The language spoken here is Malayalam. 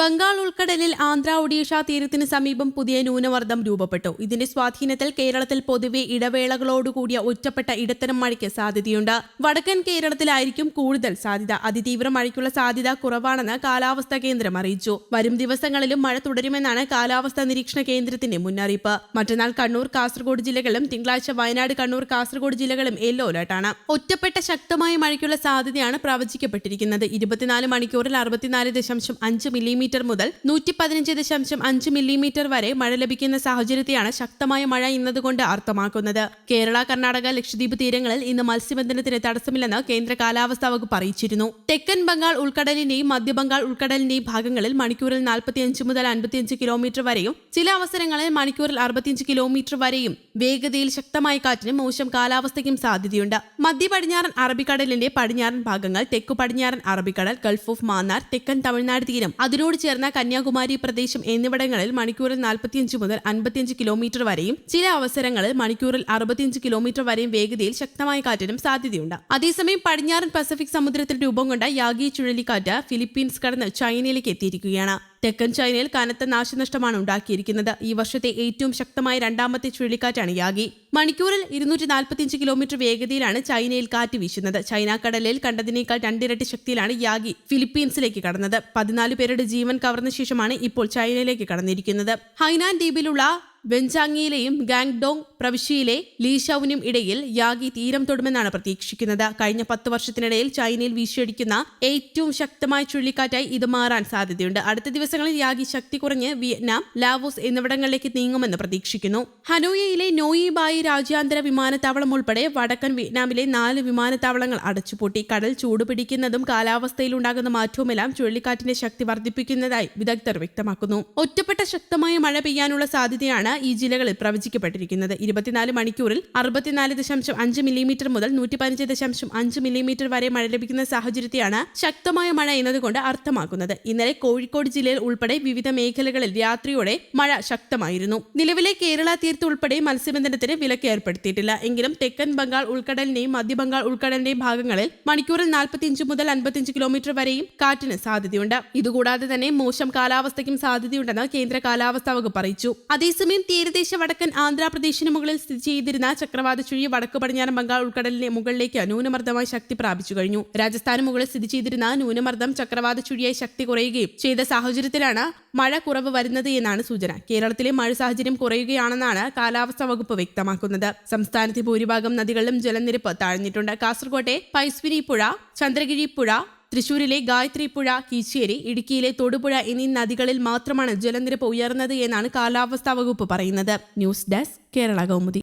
ബംഗാൾ ഉൾക്കടലിൽ ആന്ധ്ര ഒഡീഷ തീരത്തിന് സമീപം പുതിയ ന്യൂനമർദ്ദം രൂപപ്പെട്ടു. ഇതിന്റെ സ്വാധീനത്തിൽ കേരളത്തിൽ പൊതുവെ ഇടവേളകളോടുകൂടിയ ഒറ്റപ്പെട്ട ഇടത്തരം മഴയ്ക്ക് സാധ്യതയുണ്ട്. വടക്കൻ കേരളത്തിലായിരിക്കും കൂടുതൽ സാധ്യത. അതിതീവ്ര മഴയ്ക്കുള്ള സാധ്യത കുറവാണെന്ന് കാലാവസ്ഥാ കേന്ദ്രം അറിയിച്ചു. വരും ദിവസങ്ങളിലും മഴ തുടരുമെന്നാണ് കാലാവസ്ഥാ നിരീക്ഷണ കേന്ദ്രത്തിന്റെ മുന്നറിയിപ്പ്. മറ്റന്നാൾ കണ്ണൂർ കാസർഗോഡ് ജില്ലകളും തിങ്കളാഴ്ച വയനാട് കണ്ണൂർ കാസർഗോഡ് ജില്ലകളും യെല്ലോ അലർട്ടാണ് ഒറ്റപ്പെട്ട ശക്തമായ മഴയ്ക്കുള്ള സാധ്യതയാണ് പ്രവചിക്കപ്പെട്ടിരിക്കുന്നത്. ഇരുപത്തിനാല് മണിക്കൂറിൽ അറുപത്തിനാല് ദശാംശം അഞ്ച് മില്ലിമീറ്റർ മുതൽ നൂറ്റി പതിനഞ്ച് ദശാംശം അഞ്ച് മില്ലിമീറ്റർ വരെ മഴ ലഭിക്കുന്ന സാഹചര്യത്തെയാണ് ശക്തമായ മഴ എന്നതുകൊണ്ട് അർത്ഥമാക്കുന്നത്. കേരള കർണാടക ലക്ഷദ്വീപ് തീരങ്ങളിൽ ഇന്ന് മത്സ്യബന്ധനത്തിന് തടസ്സമില്ലെന്ന് കേന്ദ്ര കാലാവസ്ഥാ വകുപ്പ് അറിയിച്ചിരുന്നു. തെക്കൻ ബംഗാൾ ഉൾക്കടലിന്റെയും മധ്യബംഗാൾ ഉൾക്കടലിന്റെയും ഭാഗങ്ങളിൽ മണിക്കൂറിൽ നാൽപ്പത്തിയഞ്ച് മുതൽ അൻപത്തിയഞ്ച് കിലോമീറ്റർ വരെയും ചില അവസരങ്ങളിൽ മണിക്കൂറിൽ അറുപത്തിയഞ്ച് കിലോമീറ്റർ വരെയും വേഗതയിൽ ശക്തമായ കാറ്റിനും മോശം കാലാവസ്ഥയ്ക്കും സാധ്യതയുണ്ട്. മധ്യ പടിഞ്ഞാറൻ അറബിക്കടലിന്റെ പടിഞ്ഞാറൻ ഭാഗങ്ങൾ തെക്കു പടിഞ്ഞാറൻ അറബിക്കടൽ ഗൾഫ് ഓഫ് മാന്നാർ തെക്കൻ തമിഴ്നാട് തീരം അതിനോട് ചേർന്ന കന്യാകുമാരി പ്രദേശം എന്നിവിടങ്ങളിൽ മണിക്കൂറിൽ നാൽപ്പത്തിയഞ്ച് മുതൽ അൻപത്തിയഞ്ച് കിലോമീറ്റർ വരെയും ചില അവസരങ്ങളിൽ മണിക്കൂറിൽ അറുപത്തിയഞ്ച് കിലോമീറ്റർ വരെയും വേഗതയിൽ ശക്തമായ കാറ്റിനും സാധ്യതയുണ്ട്. അതേസമയം പടിഞ്ഞാറൻ പസഫിക് സമുദ്രത്തിൽ രൂപം കൊണ്ട യാഗി ചുഴലിക്കാറ്റ് ഫിലിപ്പീൻസ് കടന്ന് ചൈനയിലേക്ക് എത്തിയിരിക്കുകയാണ്. തെക്കൻ ചൈനയിൽ കനത്ത നാശനഷ്ടമാണ് ഉണ്ടാക്കിയിരിക്കുന്നത്. ഈ വർഷത്തെ ഏറ്റവും ശക്തമായ രണ്ടാമത്തെ ചുഴലിക്കാറ്റാണ് യാഗി. മണിക്കൂറിൽ ഇരുന്നൂറ്റി നാൽപ്പത്തിയഞ്ച് കിലോമീറ്റർ വേഗതയിലാണ് ചൈനയിൽ കാറ്റ് വീശുന്നത്. ചൈന കടലിൽ കണ്ടതിനേക്കാൾ രണ്ടിരട്ടി ശക്തിയിലാണ് യാഗി ഫിലിപ്പീൻസിലേക്ക് കടന്നത്. പതിനാല് പേരുടെ ജീവൻ കവർന്ന ശേഷമാണ് ഇപ്പോൾ ചൈനയിലേക്ക് കടന്നിരിക്കുന്നത്. ഹൈനാൻ ദ്വീപിലുള്ള വെഞ്ചാങ്ങിയിലെയും ഗാങ്ഡോങ് പ്രവിശ്യയിലെ ലീഷാവിനും ഇടയിൽ യാഗി തീരം തൊടുമെന്നാണ് പ്രതീക്ഷിക്കുന്നത്. കഴിഞ്ഞ പത്ത് വർഷത്തിനിടയിൽ ചൈനയിൽ വീശിയടിക്കുന്ന ഏറ്റവും ശക്തമായ ചുഴലിക്കാറ്റായി ഇത് മാറാൻ സാധ്യതയുണ്ട്. അടുത്ത ദിവസങ്ങളിൽ യാഗി ശക്തി കുറഞ്ഞ് വിയറ്റ്നാം ലാവോസ് എന്നിവിടങ്ങളിലേക്ക് നീങ്ങുമെന്ന് പ്രതീക്ഷിക്കുന്നു. ഹനോയയിലെ നോയി ബായി രാജ്യാന്തര വിമാനത്താവളം ഉൾപ്പെടെ വടക്കൻ വിയറ്റ്നാമിലെ നാല് വിമാനത്താവളങ്ങൾ അടച്ചുപൂട്ടി. കടൽ ചൂടുപിടിക്കുന്നതും കാലാവസ്ഥയിൽ ഉണ്ടാകുന്ന മാറ്റവുമെല്ലാം ചുഴലിക്കാറ്റിന്റെ ശക്തി വർദ്ധിപ്പിക്കുന്നതായി വിദഗ്ധർ വ്യക്തമാക്കുന്നു. ഒറ്റപ്പെട്ട ശക്തമായ മഴ പെയ്യാനുള്ള സാധ്യതയാണ് ഈ ജില്ലകളിൽ പ്രവചിക്കപ്പെട്ടിരിക്കുന്നത്. ഇരുപത്തിനാല് മണിക്കൂറിൽ അറുപത്തിനാല് ദശാംശം അഞ്ച് മില്ലിമീറ്റർ മുതൽ നൂറ്റി പതിനഞ്ച് ദശാംശം അഞ്ച് മില്ലിമീറ്റർ വരെ മഴ ലഭിക്കുന്ന സാഹചര്യത്തെയാണ് ശക്തമായ മഴ എന്നതുകൊണ്ട് അർത്ഥമാക്കുന്നത്. ഇന്നലെ കോഴിക്കോട് ജില്ലയിൽ ഉൾപ്പെടെ വിവിധ മേഖലകളിൽ രാത്രിയോടെ മഴ ശക്തമായിരുന്നു. നിലവിലെ കേരള തീരത്ത് ഉൾപ്പെടെ മത്സ്യബന്ധനത്തിന് വിലക്ക് ഏർപ്പെടുത്തിയിട്ടില്ല. എങ്കിലും തെക്കൻ ബംഗാൾ ഉൾക്കടലിന്റെയും മധ്യബംഗാൾ ഉൾക്കടലിന്റെയും ഭാഗങ്ങളിൽ മണിക്കൂറിൽ നാൽപ്പത്തിയഞ്ച് മുതൽ അൻപത്തിയഞ്ച് കിലോമീറ്റർ വരെയും കാറ്റിന് സാധ്യതയുണ്ട്. ഇതുകൂടാതെ തന്നെ മോശം കാലാവസ്ഥയ്ക്കും സാധ്യതയുണ്ടെന്ന് കേന്ദ്ര കാലാവസ്ഥാ വകുപ്പ് അറിയിച്ചു. അതേസമയം തീരദേശ വടക്കൻ ആന്ധ്രാപ്രദേശിന് മുകളിൽ സ്ഥിതി ചെയ്തിരുന്ന ചക്രവാത ചുഴി വടക്ക് പടിഞ്ഞാറൻ ബംഗാൾ ഉൾക്കടലിന് മുകളിലേക്ക് ന്യൂനമർദ്ദമായി ശക്തി പ്രാപിച്ചു കഴിഞ്ഞു. രാജസ്ഥാന് മുകളിൽ സ്ഥിതി ചെയ്തിരുന്ന ന്യൂനമർദ്ദം ചക്രവാത ചുഴിയായി ശക്തി കുറയുകയും ചെയ്ത സാഹചര്യത്തിലാണ് മഴ കുറവ് വരുന്നത് എന്നാണ് സൂചന. കേരളത്തിലെ മഴ സാഹചര്യം കുറയുകയാണെന്നാണ് കാലാവസ്ഥാ വകുപ്പ് വ്യക്തമാക്കുന്നത്. സംസ്ഥാനത്തെ ഭൂരിഭാഗം നദികളിലും ജലനിരപ്പ് താഴ്ന്നിട്ടുണ്ട്. കാസർകോട്ടെ പൈസ്വിനി പുഴ ചന്ദ്രഗിരി പുഴ തൃശൂരിലെ ഗായത്രി പുഴ കീച്ചേരി ഇടുക്കിയിലെ തൊടുപുഴ എന്നീ നദികളിൽ മാത്രമാണ് ജലനിരപ്പ് ഉയർന്നത് എന്നാണ് കാലാവസ്ഥാ വകുപ്പ് പറയുന്നത്. News desk Kerala Kaumudi.